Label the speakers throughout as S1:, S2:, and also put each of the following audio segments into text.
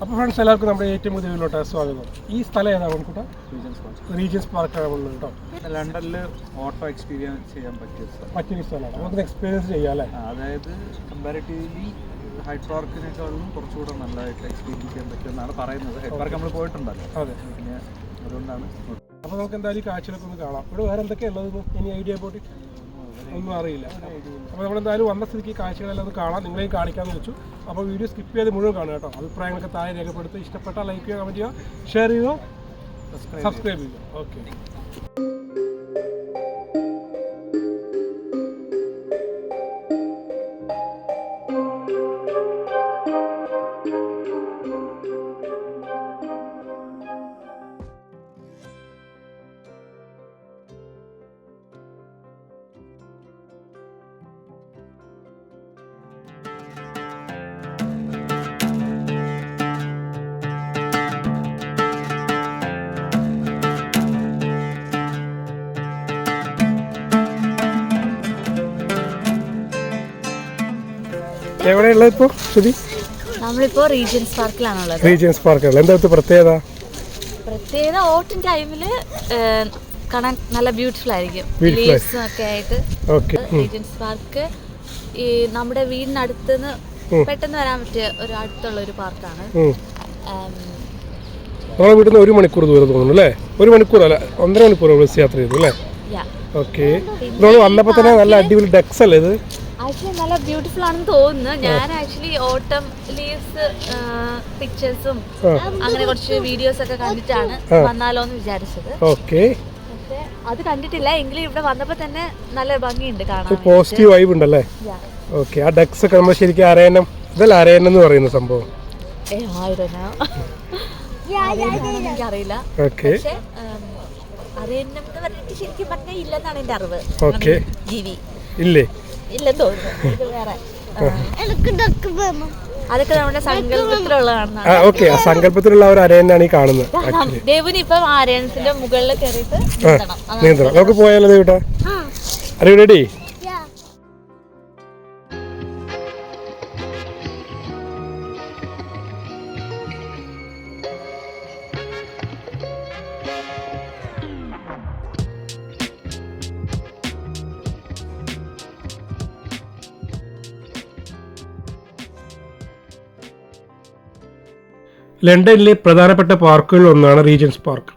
S1: അപ്പോൾ ഫ്രണ്ട്സ് എല്ലാവർക്കും നമ്മുടെ ഏറ്റവും പുതിയ വീട്ടിലോട്ട് സ്വാഗതം. ഈ സ്ഥലം ഏതാണ് നമുക്കിട്ടോ റീജിയൻസ് പാർക്കാണ് ഉള്ളത് കേട്ടോ.
S2: ലണ്ടനിൽ ഓട്ടോ എക്സ്പീരിയൻസ് ചെയ്യാൻ പറ്റിയ
S1: പറ്റിയ സ്ഥലമാണ്. നമുക്ക് എക്സ്പീരിയൻസ് ചെയ്യാം അല്ലേ?
S2: അതായത് കമ്പാരിറ്റീവ്ലി ഹൈഡ് പാർക്കിനേക്കാളും കുറച്ചുകൂടെ നല്ലതായിട്ട് എക്സ്പീരിയൻസ് ചെയ്യാൻ പറ്റുമെന്നാണ് പറയുന്നത്. ഹൈഡ് പാർക്ക് നമ്മൾ പോയിട്ടുണ്ടല്ലോ.
S1: അതെ.
S2: പിന്നെ അതുകൊണ്ടാണ്.
S1: അപ്പോൾ നമുക്ക് എന്തായാലും കാഴ്ചകളൊക്കെ ഒന്ന് കാണാം. ഇവിടെ വേറെ എന്തൊക്കെയാണ് ഉള്ളത്? ഇനി ഐഡിയ പോയിട്ട് ഒന്നും അറിയില്ല. അപ്പോൾ നമ്മളെന്തായാലും വന്ന സ്ഥിതിക്ക് കാഴ്ചകളെല്ലാം അത് കാണാം. നിങ്ങളെയും കാണിക്കാമെന്ന് വെച്ചു അപ്പോൾ വീഡിയോ സ്കിപ്പ് ചെയ്ത് മുഴുവൻ കാണുക കേട്ടോ. അഭിപ്രായങ്ങളൊക്കെ താഴെ രേഖപ്പെടുത്തി ഇഷ്ടപ്പെട്ട ലൈക്ക് ചെയ്യുക കമന്റ് ചെയ്യുക ഷെയർ ചെയ്യുക സബ്സ്ക്രൈബ് ചെയ്യുക. ഓക്കെ എവിടെയുള്ളത് ഇപ്പോ ശ്രുതി?
S3: നമ്മളിപ്പോ റീജിയൻസ് പാർക്കിലാണുള്ളത്
S1: റീജിയൻസ് പാർക്കുകൾ എന്താ പ്രത്യേകത?
S3: പ്രത്യേകത ഓട്ടം ടൈമിൽ കാണാൻ നല്ല ബ്യൂട്ടിഫുൾ ആയിരിക്കും.
S1: Beautiful
S3: ലീവ്സും ഒക്കെ ആയിട്ട്.
S1: ഓക്കെ
S3: റീജിയൻസ് പാർക്ക് ഈ നമ്മുടെ വീടിനടുത്ത് പെട്ടെന്ന് വരാൻ പറ്റിയ ഒരു അടുത്തുള്ള ഒരു പാർക്കാണ്
S1: നമ്മളെ വീട്ടിൽ നിന്ന് ഒരു മണിക്കൂർ ദൂരം തോന്നുന്നു അല്ലേ? ഒരു മണിക്കൂർ അല്ല ഒന്നര മണിക്കൂർ ബസ് യാത്ര ചെയ്തു അല്ലേ? ഓക്കെ നമ്മൾ വന്നപ്പോൾ തന്നെ നല്ല അടിപൊളി ഡെക്സ് അല്ലേ ഇത്?
S3: ആക്ച്വലി നല്ല ബ്യൂട്ടിഫുൾ ആണെന്ന് തോന്നുന്നു. ഞാൻ ആക്ച്വലി ഓട്ടം ലീവ്സ് പിക്ചേഴ്സും അങ്ങനെ കുറച്ച് വീഡിയോസ് ഒക്കെ കണ്ടിട്ടാണ് വന്നാലോ എന്ന് വിചാരിച്ചത്.
S1: ഓക്കെ
S3: അത് കണ്ടിട്ടില്ല. എങ്കിലും ഇവിടെ വന്നപ്പോ തന്നെ നല്ല ഭംഗിയുണ്ട് കാണാൻ
S1: പോസിറ്റീവ് വൈബ് ഉണ്ടല്ലേ. ഓക്കെ ആ ഡക്സ് ഒക്കെ നമ്മൾ ശരിക്കും അരയണം ഇതല്ല അരയണം എന്ന് പറയുന്ന സംഭവം.
S3: എനിക്കറിയില്ല.
S1: ഓക്കെ
S3: പറഞ്ഞിട്ട് ശരിക്കും പറഞ്ഞാൽ ഇല്ലെന്നാണ് എന്റെ അറിവ്.
S1: ഓക്കെ
S3: ജീവി.
S1: ഇല്ലേ?
S3: ഇല്ലെന്ന് തോന്നുന്നു. ഇത് വേറെ. അതൊക്കെ നമ്മുടെ സങ്കല്പത്തിലുള്ളതാണ്
S1: ആ ഓക്കെ. ആ സങ്കല്പത്തിലുള്ള ഒരു അരയനാണ് ഈ കാണുന്നത്
S3: ദേവുന് ഇപ്പം ആര്യൻസിന്റെ മുകളിൽ കയറിയിട്ട് നീന്തണം.
S1: നമുക്ക് പോയാലോ ദേവിട്ടാ? അരെ റെഡി ലണ്ടനിലെ പ്രധാനപ്പെട്ട പാർക്കുകളിൽ ഒന്നാണ് റീജൻസ് പാർക്ക്.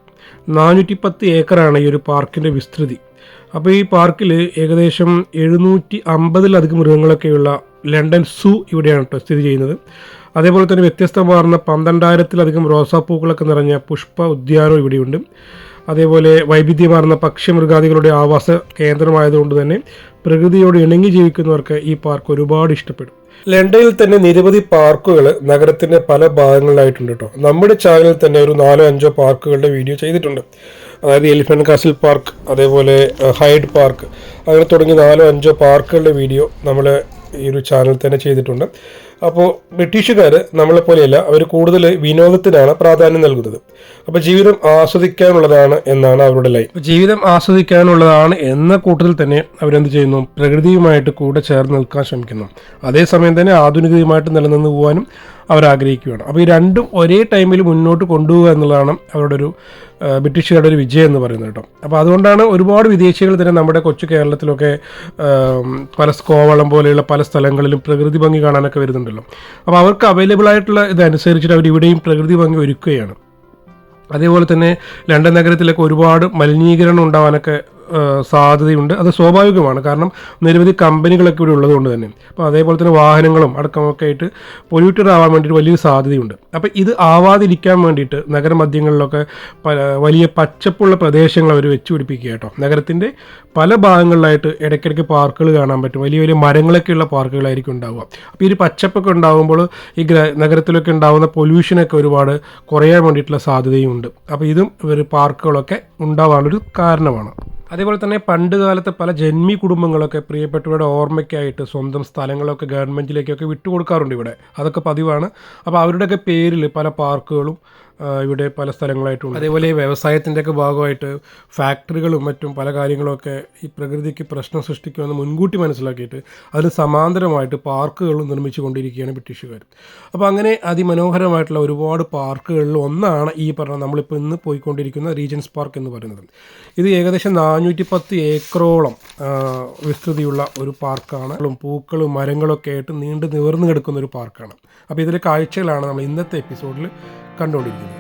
S1: നാനൂറ്റി പത്ത് ഏക്കറാണ് ഈ ഒരു പാർക്കിന്റെ വിസ്തൃതി. അപ്പോൾ ഈ പാർക്കിൽ ഏകദേശം എഴുന്നൂറ്റി അമ്പതിലധികം മൃഗങ്ങളൊക്കെയുള്ള ലണ്ടൻ സൂ ഇവിടെയാണ് കേട്ടോ സ്ഥിതി ചെയ്യുന്നത്. അതേപോലെ തന്നെ വ്യത്യസ്തമാർന്ന പന്ത്രണ്ടായിരത്തിലധികം റോസാപ്പൂക്കളൊക്കെ നിറഞ്ഞ പുഷ്പ ഉദ്യാനം ഇവിടെയുണ്ട്. അതേപോലെ വൈവിധ്യമാർന്ന പക്ഷിമൃഗാദികളുടെ ആവാസ കേന്ദ്രമായതുകൊണ്ട് തന്നെ പ്രകൃതിയോട് ഇണങ്ങി ജീവിക്കുന്നവർക്ക് ഈ പാർക്ക് ഒരുപാട് ഇഷ്ടപ്പെടും. ലണ്ടനിൽ തന്നെ നിരവധി പാർക്കുകൾ നഗരത്തിന്റെ പല ഭാഗങ്ങളിലായിട്ടുണ്ട് കേട്ടോ. നമ്മുടെ ചാനലിൽ തന്നെ ഒരു നാലോ അഞ്ചോ പാർക്കുകളുടെ വീഡിയോ ചെയ്തിട്ടുണ്ട്. അതായത് എലിഫന്റ് കാസിൽ പാർക്ക് അതേപോലെ ഹൈഡ് പാർക്ക് അങ്ങനെ തുടങ്ങി നാലോ അഞ്ചോ പാർക്കുകളുടെ വീഡിയോ നമ്മൾ ഈ ഒരു ചാനൽ തന്നെ ചെയ്തിട്ടുണ്ട്. അപ്പോൾ ബ്രിട്ടീഷുകാർ നമ്മളെ പോലെയല്ല അവർ കൂടുതൽ വിനോദത്തിനാണ് പ്രാധാന്യം നൽകുന്നത്. അപ്പോൾ ജീവിതം ആസ്വദിക്കാനുള്ളതാണ് എന്നാണ് അവരുടെ ലൈഫ് ജീവിതം ആസ്വദിക്കാനുള്ളതാണ് എന്ന കൂട്ടത്തിൽ തന്നെ അവരെന്ത് ചെയ്യുന്നു? പ്രകൃതിയുമായിട്ട് കൂടെ ചേർന്ന് നിൽക്കാൻ ശ്രമിക്കുന്നു. അതേസമയം തന്നെ ആധുനികതയുമായിട്ട് നിലനിന്ന് പോകാനും അവർ ആഗ്രഹിക്കുകയാണ് അപ്പോൾ ഈ രണ്ടും ഒരേ ടൈമിൽ മുന്നോട്ട് കൊണ്ടുപോകുക എന്നുള്ളതാണ് അവരുടെ ഒരു ബ്രിട്ടീഷുകാരുടെ ഒരു വിജയം എന്ന് പറയുന്നത് കേട്ടോ. അപ്പോൾ അതുകൊണ്ടാണ് ഒരുപാട് വിദേശികൾ തന്നെ നമ്മുടെ കൊച്ചു കേരളത്തിലൊക്കെ പല കോവളം പോലെയുള്ള പല സ്ഥലങ്ങളിലും പ്രകൃതി ഭംഗി കാണാനൊക്കെ വരുന്നുണ്ടല്ലോ. അപ്പോൾ അവർക്ക് അവൈലബിൾ ആയിട്ടുള്ള ഇതനുസരിച്ചിട്ട് അവർ ഇവിടെയും പ്രകൃതി ഭംഗി ഒരുക്കുകയാണ്. അതേപോലെ തന്നെ ലണ്ടൻ നഗരത്തിലൊക്കെ ഒരുപാട് മലിനീകരണം ഉണ്ടാവാനൊക്കെ സാധ്യതയുണ്ട്. അത് സ്വാഭാവികമാണ്. കാരണം നിരവധി കമ്പനികളൊക്കെ ഇവിടെ ഉള്ളതുകൊണ്ട് തന്നെ. അപ്പോൾ അതേപോലെ തന്നെ വാഹനങ്ങളും അടക്കമൊക്കെ ആയിട്ട് പൊല്യൂട്ടഡ് ആവാൻ വേണ്ടിയിട്ട് വലിയൊരു സാധ്യതയുണ്ട്. അപ്പോൾ ഇത് ആവാതിരിക്കാൻ വേണ്ടിയിട്ട് നഗരമധ്യങ്ങളിലൊക്കെ പല വലിയ പച്ചപ്പുള്ള പ്രദേശങ്ങൾ അവർ വെച്ച് പിടിപ്പിക്കുക കേട്ടോ നഗരത്തിന്റെ പല ഭാഗങ്ങളിലായിട്ട് ഇടയ്ക്കിടയ്ക്ക് പാർക്കുകൾ കാണാൻ പറ്റും. വലിയ വലിയ മരങ്ങളൊക്കെയുള്ള പാർക്കുകളായിരിക്കും ഉണ്ടാവുക. അപ്പോൾ ഈ പച്ചപ്പൊക്കെ ഉണ്ടാകുമ്പോൾ ഈ ഗ്ര നഗരത്തിലൊക്കെ ഉണ്ടാകുന്ന പൊല്യൂഷനൊക്കെ ഒരുപാട് കുറയാൻ വേണ്ടിയിട്ടുള്ള സാധ്യതയും ഉണ്ട് അപ്പോൾ ഇതും ഒരു പാർക്കുകളൊക്കെ ഉണ്ടാവാനൊരു കാരണമാണ്. അതേപോലെ തന്നെ പണ്ട് കാലത്തെ പല ജന്മി കുടുംബങ്ങളൊക്കെ പ്രിയപ്പെട്ടവരുടെ ഓർമ്മയ്ക്കായിട്ട് സ്വന്തം സ്ഥലങ്ങളൊക്കെ ഗവൺമെന്റിലേക്കൊക്കെ വിട്ടുകൊടുക്കാറുണ്ട് ഇവിടെ. അതൊക്കെ പതിവാണ്. അപ്പോൾ അവരുടെയൊക്കെ പേരിൽ പല പാർക്കുകളും ഇവിടെ പല സ്ഥലങ്ങളായിട്ടുണ്ട്. അതേപോലെ ഈ വ്യവസായത്തിന്റെയൊക്കെ ഭാഗമായിട്ട് ഫാക്ടറികളും മറ്റും പല കാര്യങ്ങളൊക്കെ ഈ പ്രകൃതിക്ക് പ്രശ്നം സൃഷ്ടിക്കുമെന്ന് മുൻകൂട്ടി മനസ്സിലാക്കിയിട്ട് അതിന് സമാന്തരമായിട്ട് പാർക്കുകളും നിർമ്മിച്ചു കൊണ്ടിരിക്കുകയാണ് ബ്രിട്ടീഷുകാർ. അപ്പോൾ അങ്ങനെ അതിമനോഹരമായിട്ടുള്ള ഒരുപാട് പാർക്കുകളിൽ ഒന്നാണ് ഈ പറഞ്ഞ നമ്മളിപ്പോൾ ഇന്ന് പോയിക്കൊണ്ടിരിക്കുന്ന റീജൻസ് പാർക്ക് എന്ന് പറയുന്നത്. ഇത് ഏകദേശം നാനൂറ്റി പത്ത് ഏക്കറോളം വിസ്തൃതിയുള്ള ഒരു പാർക്കാണ്. പൂക്കളും മരങ്ങളൊക്കെ ആയിട്ട് നീണ്ടു നിവർന്നു കിടക്കുന്ന ഒരു പാർക്കാണ്. അപ്പോൾ ഇതിലെ കാഴ്ചകളാണ് നമ്മൾ ഇന്നത്തെ എപ്പിസോഡിൽ കണ്ടുകൊണ്ടിരിക്കുന്നത്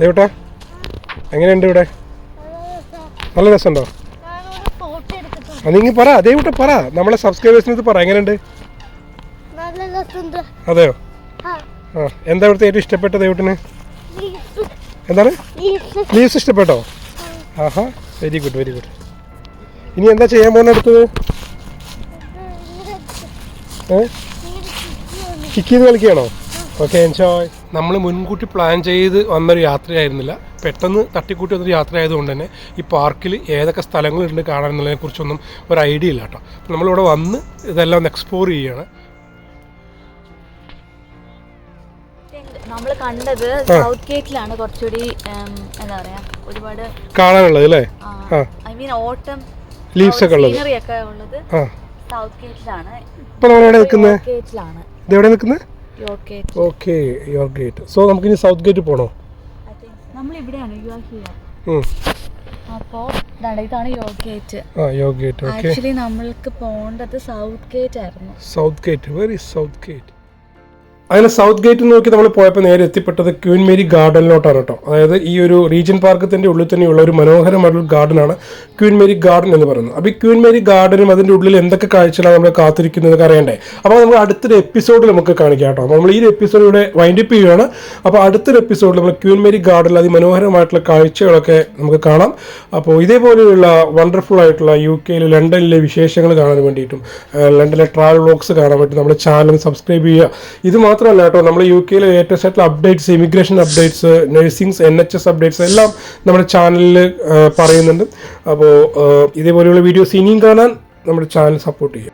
S1: ദേവട്ടാ എങ്ങനെയുണ്ട് ഇവിടെ? നല്ല രസമുണ്ടോ? അത് പറ ദേവട്ട പറ. നമ്മളെ സബ്സ്ക്രൈബേഴ്സിന് ഇത് പറ എങ്ങനെയുണ്ട്? അതെയോ?
S4: ആ,
S1: എന്താ ഇവിടുത്തെ ഏറ്റവും ഇഷ്ടപ്പെട്ട ദേവട്ടിന്? എന്താണ്. ലീവ്സ്. ഇഷ്ടപ്പെട്ടോ? ആഹാ വെരി ഗുഡ് വെരി ഗുഡ് ഇനി എന്താ ചെയ്യാൻ പോകുന്ന അടുത്തത് കിക്ക് ചെയ്ത് കളിക്കുകയാണോ? ഓക്കെ എൻജോയ് നമ്മൾ മുൻകൂട്ടി പ്ലാൻ ചെയ്ത് വന്നൊരു യാത്രയായിരുന്നില്ല. പെട്ടെന്ന് തട്ടിക്കൂട്ടി വന്നൊരു യാത്ര ആയതുകൊണ്ട് തന്നെ ഈ പാർക്കിൽ ഏതൊക്കെ സ്ഥലങ്ങളുണ്ട് കാണാൻ എന്നുള്ളതിനെ കുറിച്ചൊന്നും ഒരു ഐഡിയ ഇല്ല കേട്ടോ. നമ്മളിവിടെ വന്ന് ഇതെല്ലാം ഒന്ന് എക്സ്പ്ലോർ ചെയ്യുകയാണ്
S3: നമ്മൾ കണ്ടത് സൗത്ത് ഗേറ്റിലാണ് കുറച്ചുകൂടി എന്താ പറയാ ഒരുപാട്
S1: കാണാനുള്ളത് അല്ലേ?
S3: ഐ മീൻ ഓട്ടം
S1: ലീവ്സ് ഒക്കെ ഉള്ളത്.
S3: ഒക്കെ ഉള്ളത് സൗത്ത് ഗേറ്റിലാണ്
S1: ഇപ്പോൾ നമ്മളെവിടെ നിൽക്കുന്നത്
S3: ഗേറ്റിലാണ്
S1: ഇതെവിടെ നിൽക്കുന്നത്
S3: York gate
S1: okay your gate so നമുക്കിനി സൗത്ത് ഗേറ്റ് പോണോ?
S3: നമ്മൾ ഇവിടെയാണ് യു ആർ ഹിയർ അപ്പോൾ ഇതാണ് യോഗേറ്റ്
S1: ആ യോഗേറ്റ്
S3: ആക്ച്വലി നമ്മൾക്ക് പോകേണ്ടത് സൗത്ത് ഗേറ്റ് ആയിരുന്നു.
S1: South gate very south gate അങ്ങനെ സൗത്ത് ഗേറ്റ് നോക്കി നമ്മൾ പോയപ്പോൾ നേരെ എത്തിപ്പെട്ടത് ക്യൂൻ മേരി ഗാർഡനിലോട്ടാണ് കേട്ടോ. അതായത് ഈ ഒരു റീജിയൻ പാർക്കത്തിന്റെ ഉള്ളിൽ തന്നെയുള്ള ഒരു മനോഹരമായിട്ടുള്ള ഗാർഡനാണ് ക്യൂൻ മേരി ഗാർഡൻ എന്ന് പറയുന്നത്. അപ്പോൾ ഈ ക്യൂൻ മേരി ഗാർഡനും അതിന്റെ ഉള്ളിൽ എന്തൊക്കെ കാഴ്ചകളാണ് നമ്മൾ കാത്തിരിക്കുന്നത് അറിയണ്ടേ? അപ്പോൾ നമ്മൾ അടുത്തൊരു എപ്പിസോഡിൽ നമുക്ക് കാണിക്കാം കേട്ടോ. നമ്മൾ ഈ എപ്പിസോഡ് ഇവിടെ വൈൻഡപ്പ് ചെയ്യുകയാണ് അപ്പോൾ അടുത്തൊരു എപ്പിസോഡിൽ നമ്മൾ ക്യൂൻ മേരി ഗാർഡനിൽ അതിമനോഹരമായിട്ടുള്ള കാഴ്ചകളൊക്കെ നമുക്ക് കാണാം. അപ്പോൾ ഇതേപോലെയുള്ള വണ്ടർഫുൾ ആയിട്ടുള്ള യു കെയിൽ ലണ്ടനിലെ വിശേഷങ്ങൾ കാണാൻ വേണ്ടിയിട്ടും ലണ്ടനിലെ ട്രാവൽ വ്ലോഗ്സ് കാണാൻ വേണ്ടി നമ്മുടെ ചാനൽ സബ്സ്ക്രൈബ് ചെയ്യുക. ഇത് മാത്രമല്ല കേട്ടോ നമ്മൾ യു കെയിലെ ലേറ്റസ്റ്റ് ആയിട്ടുള്ള updates immigration updates nursings N H S updates എല്ലാം നമ്മുടെ ചാനലിൽ പറയുന്നുണ്ട്. അപ്പോൾ ഇതേപോലെയുള്ള വീഡിയോസ് ഇനിയും കാണാൻ നമ്മുടെ ചാനൽ സപ്പോർട്ട് ചെയ്യുക.